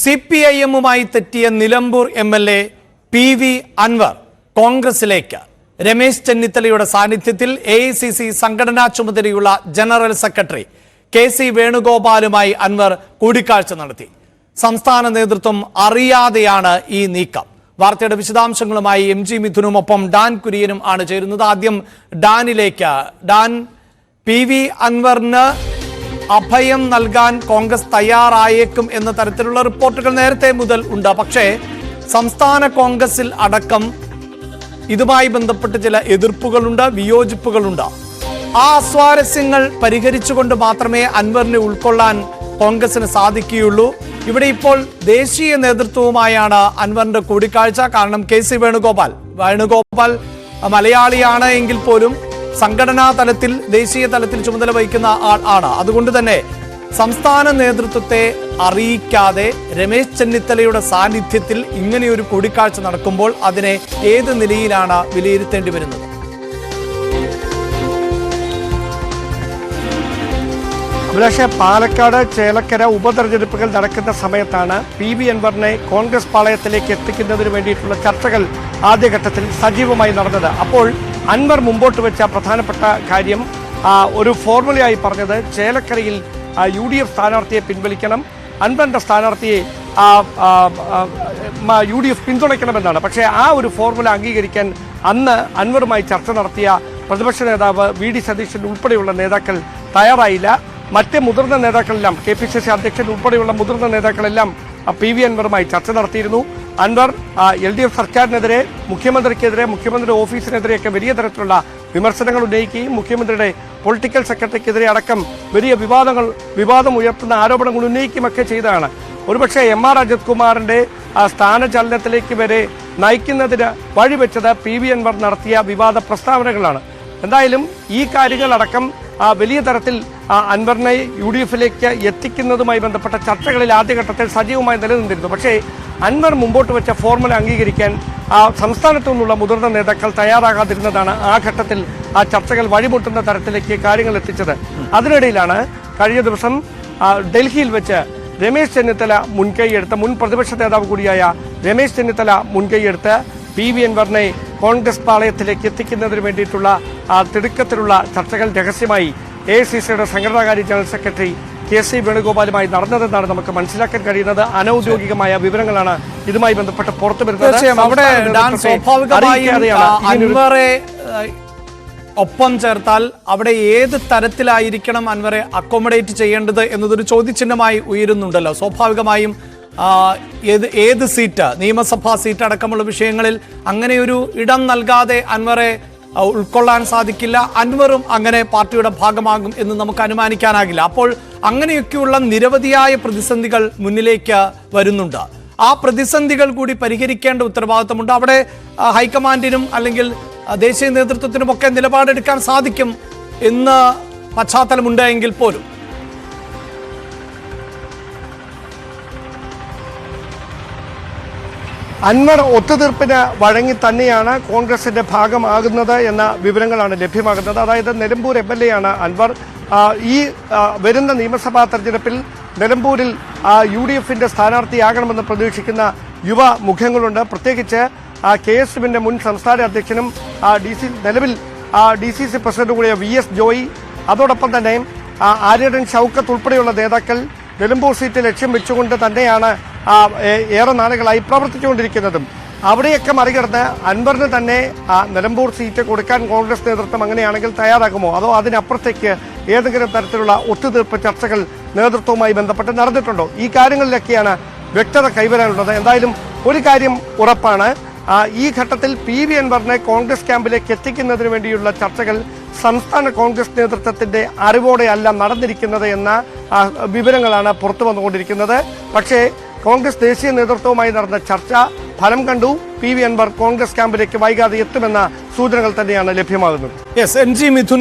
C P I എമ്മുമായി തെറ്റിയ Nilambur M L A P V Anvar കോൺഗ്രസിലേക്ക്. രമേശ് ചെന്നിത്തലയുടെ സാന്നിധ്യത്തിൽ എ ഐ സി സി സംഘടനാ ചുമതലയുള്ള ജനറൽ സെക്രട്ടറി കെ സി വേണുഗോപാലുമായി അൻവർ കൂടിക്കാഴ്ച നടത്തി. സംസ്ഥാന നേതൃത്വം അറിയാതെയാണ് ഈ നീക്കം. വാർത്തയുടെ വിശദാംശങ്ങളുമായി എം ജി മിഥുനുമൊപ്പം ഡാൻ കുര്യനും ആണ് ചേരുന്നത്. ആദ്യം ഡാനിലേക്ക്. ഡാൻ പി വി അൻവറിന് അഭയം നൽകാൻ കോൺഗ്രസ് തയ്യാറായേക്കും എന്ന തരത്തിലുള്ള റിപ്പോർട്ടുകൾ നേരത്തെ മുതൽ ഉണ്ട്. പക്ഷേ സംസ്ഥാന കോൺഗ്രസിൽ അടക്കം ഇതുമായി ബന്ധപ്പെട്ട് ചില എതിർപ്പുകളുണ്ട് വിയോജിപ്പുകളുണ്ട്. ആ സ്വാരസ്യങ്ങൾ പരിഹരിച്ചുകൊണ്ട് മാത്രമേ അൻവറിനെ ഉൾക്കൊള്ളാൻ കോൺഗ്രസിന് സാധിക്കുകയുള്ളൂ. ഇവിടെ ഇപ്പോൾ ദേശീയ നേതൃത്വവുമായാണ് അൻവറിന്റെ കൂടിക്കാഴ്ച. കാരണം കെ സി വേണുഗോപാൽ. വേണുഗോപാൽ മലയാളിയാണ് എങ്കിൽ പോലും സംഘടനാ തലത്തിൽ ദേശീയ തലത്തിൽ ചുമതല വഹിക്കുന്ന ആൾ ആണ്. അതുകൊണ്ട് തന്നെ സംസ്ഥാന നേതൃത്വത്തെ അറിയിക്കാതെ രമേശ് ചെന്നിത്തലയുടെ സാന്നിധ്യത്തിൽ ഇങ്ങനെയൊരു കൂടിക്കാഴ്ച നടക്കുമ്പോൾ അതിനെ ഏത് നിലയിലാണ് വിലയിരുത്തേണ്ടി വരുന്നത്? അഭിലാഷെ പാലക്കാട് ചേലക്കര ഉപതെരഞ്ഞെടുപ്പുകൾ നടക്കുന്ന സമയത്താണ് പി വി അൻവറിനെ കോൺഗ്രസ് പാളയത്തിലേക്ക് എത്തിക്കുന്നതിന് വേണ്ടിയിട്ടുള്ള ചർച്ചകൾ ആദ്യഘട്ടത്തിൽ സജീവമായി നടന്നത്. അപ്പോൾ അൻവർ മുമ്പോട്ട് വെച്ച പ്രധാനപ്പെട്ട കാര്യം ഒരു ഫോർമുലയായി പറഞ്ഞത് ചേലക്കരയിൽ യു ഡി എഫ് സ്ഥാനാർത്ഥിയെ പിൻവലിക്കണം. അൻവറിന്റെ സ്ഥാനാർത്ഥിയെ യു ഡി എഫ് പിന്തുണയ്ക്കണമെന്നാണ്. പക്ഷേ ആ ഒരു ഫോർമുല അംഗീകരിക്കാൻ അന്ന് അൻവറുമായി ചർച്ച നടത്തിയ പ്രതിപക്ഷ നേതാവ് വി ഡി സതീശൻ ഉൾപ്പെടെയുള്ള നേതാക്കൾ തയ്യാറായില്ല. മറ്റ് മുതിർന്ന നേതാക്കളെല്ലാം കെ പി സി സി അധ്യക്ഷൻ ഉൾപ്പെടെയുള്ള മുതിർന്ന നേതാക്കളെല്ലാം പി വി അൻവറുമായി ചർച്ച നടത്തിയിരുന്നു. അൻവർ എൽ ഡി എഫ് സർക്കാരിനെതിരെ മുഖ്യമന്ത്രിക്കെതിരെ മുഖ്യമന്ത്രിയുടെ ഓഫീസിനെതിരെയൊക്കെ വലിയ തരത്തിലുള്ള വിമർശനങ്ങൾ ഉന്നയിക്കുകയും മുഖ്യമന്ത്രിയുടെ പൊളിറ്റിക്കൽ സെക്രട്ടറിക്കെതിരെ അടക്കം വലിയ വിവാദങ്ങൾ വിവാദം ഉയർത്തുന്ന ആരോപണങ്ങൾ ഉന്നയിക്കുകയൊക്കെ ചെയ്തതാണ്. ഒരുപക്ഷെ എം ആർ അജിത് കുമാറിന്റെ ആ സ്ഥാനചലനത്തിലേക്ക് വരെ നയിക്കുന്നതിന് വഴിവെച്ചത് പി വി അൻവർ നടത്തിയ വിവാദ പ്രസ്താവനകളാണ്. എന്തായാലും ഈ കാര്യങ്ങളടക്കം വലിയ തരത്തിൽ അൻവറിനെ യു ഡി എഫിലേക്ക് എത്തിക്കുന്നതുമായി ബന്ധപ്പെട്ട ചർച്ചകളിൽ ആദ്യഘട്ടത്തിൽ സജീവമായി നിലനിന്നിരുന്നു. പക്ഷേ അൻവർ മുമ്പോട്ട് വെച്ച ഫോർമുല അംഗീകരിക്കാൻ ആ സംസ്ഥാനത്തു നിന്നുള്ള മുതിർന്ന നേതാക്കൾ തയ്യാറാകാതിരുന്നതാണ് ആ ഘട്ടത്തിൽ ആ ചർച്ചകൾ വഴിമുട്ടുന്ന തരത്തിലേക്ക് കാര്യങ്ങൾ എത്തിച്ചത്. അതിനിടയിലാണ് കഴിഞ്ഞ ദിവസം ഡൽഹിയിൽ വെച്ച് രമേശ് ചെന്നിത്തല മുൻകൈയെടുത്ത് മുൻ പ്രതിപക്ഷ നേതാവ് കൂടിയായ രമേശ് ചെന്നിത്തല മുൻകൈയെടുത്ത് പി വി അൻവറിനെ കോൺഗ്രസ് പാളയത്തിലേക്ക് എത്തിക്കുന്നതിന് വേണ്ടിയിട്ടുള്ള തിടുക്കത്തിലുള്ള ചർച്ചകൾ രഹസ്യമായി എ സി സിയുടെ സംഘടനാകാര്യ ജനറൽ സെക്രട്ടറി കെ സി വേണുഗോപാലുമായി നടന്നതെന്നാണ് നമുക്ക് മനസ്സിലാക്കാൻ കഴിയുന്നത്. അനൌദ്യോഗികമായ വിവരങ്ങളാണ് ഇതുമായി ബന്ധപ്പെട്ട് പുറത്തു വരുന്നത്. അവിടെ സ്വാഭാവികമായും ഒപ്പം ചേർത്താൽ അവിടെ ഏത് തരത്തിലായിരിക്കണം അൻവറെ അക്കോമഡേറ്റ് ചെയ്യേണ്ടത് എന്നതൊരു ചോദ്യചിഹ്നമായി ഉയരുന്നുണ്ടല്ലോ. സ്വാഭാവികമായും ഏത് ഏത് സീറ്റ് നിയമസഭാ സീറ്റ് അടക്കമുള്ള വിഷയങ്ങളിൽ അങ്ങനെയൊരു ഇടം നൽകാതെ അൻവറെ ഉൾക്കൊള്ളാൻ സാധിക്കില്ല. അൻവറും അങ്ങനെ പാർട്ടിയുടെ ഭാഗമാകും എന്ന് നമുക്ക് അനുമാനിക്കാനാകില്ല. അപ്പോൾ അങ്ങനെയൊക്കെയുള്ള നിരവധിയായ പ്രതിസന്ധികൾ മുന്നിലേക്ക് വരുന്നുണ്ട്. ആ പ്രതിസന്ധികൾ കൂടി പരിഹരിക്കേണ്ട ഉത്തരവാദിത്തമുണ്ട്. അവിടെ ഹൈക്കമാൻഡിനും അല്ലെങ്കിൽ ദേശീയ നേതൃത്വത്തിനുമൊക്കെ നിലപാടെടുക്കാൻ സാധിക്കും എന്ന് പശ്ചാത്തലമുണ്ട് എങ്കിൽ പോലും. അൻവർ ഒത്തുതീർപ്പിന് വഴങ്ങി തന്നെയാണ് കോൺഗ്രസിന്റെ ഭാഗമാകുന്നത് എന്ന വിവരങ്ങളാണ് ലഭ്യമാകുന്നത്. അതായത് നിലമ്പൂർ എം എൽ എ ആണ് അൻവർ ഈ വരുന്ന നിയമസഭാ തെരഞ്ഞെടുപ്പിൽ നിലമ്പൂരിൽ യു ഡി എഫിന്റെ സ്ഥാനാർത്ഥിയാകണമെന്ന് പ്രതീക്ഷിക്കുന്ന യുവ മുഖങ്ങളുണ്ട് പ്രത്യേകിച്ച് കെ എസ് എമ്മിന്റെ മുൻ സംസ്ഥാന അധ്യക്ഷനും ഡി സി നിലവിൽ ഡി സി സി പ്രസിഡന്റ് കൂടിയ വി എസ് ജോയി. അതോടൊപ്പം തന്നെ ആര്യടൻ ഷൌക്കത്ത് ഉൾപ്പെടെയുള്ള നേതാക്കൾ നിലമ്പൂർ സീറ്റ് ലക്ഷ്യം വെച്ചുകൊണ്ട് തന്നെയാണ് ഏറെ നാളുകളായി പ്രവർത്തിച്ചുകൊണ്ടിരിക്കുന്നതും. അവിടെയൊക്കെ മറികടന്ന് അൻവറിന് തന്നെ ആ, നിലമ്പൂർ സീറ്റ് കൊടുക്കാൻ കോൺഗ്രസ് നേതൃത്വം അങ്ങനെയാണെങ്കിൽ തയ്യാറാകുമോ? അതോ അതിനപ്പുറത്തേക്ക് ഏതെങ്കിലും തരത്തിലുള്ള ഒത്തുതീർപ്പ് ചർച്ചകൾ നേതൃത്വവുമായി ബന്ധപ്പെട്ട് നടന്നിട്ടുണ്ടോ? ഈ കാര്യങ്ങളിലൊക്കെയാണ് വ്യക്തത കൈവരാനുള്ളത്. എന്തായാലും ഒരു കാര്യം ഉറപ്പാണ്. ഈ ഘട്ടത്തിൽ പി വി അൻവറിനെ കോൺഗ്രസ് ക്യാമ്പിലേക്ക് എത്തിക്കുന്നതിന് വേണ്ടിയുള്ള ചർച്ചകൾ സംസ്ഥാന കോൺഗ്രസ് നേതൃത്വത്തിന്റെ അറിവോടെയല്ല നടന്നിരിക്കുന്നത് എന്ന വിവരങ്ങളാണ് പുറത്തു വന്നുകൊണ്ടിരിക്കുന്നത്. പക്ഷേ കോൺഗ്രസ് ദേശീയ നേതൃത്വവുമായി നടന്ന ചർച്ച ഫലം കണ്ടു. പി വി അൻവർ കോൺഗ്രസ് ക്യാമ്പിലേക്ക് വൈകാതെ എത്തുമെന്ന സൂചനകൾ തന്നെയാണ് ലഭ്യമാകുന്നത്. S N G Mithun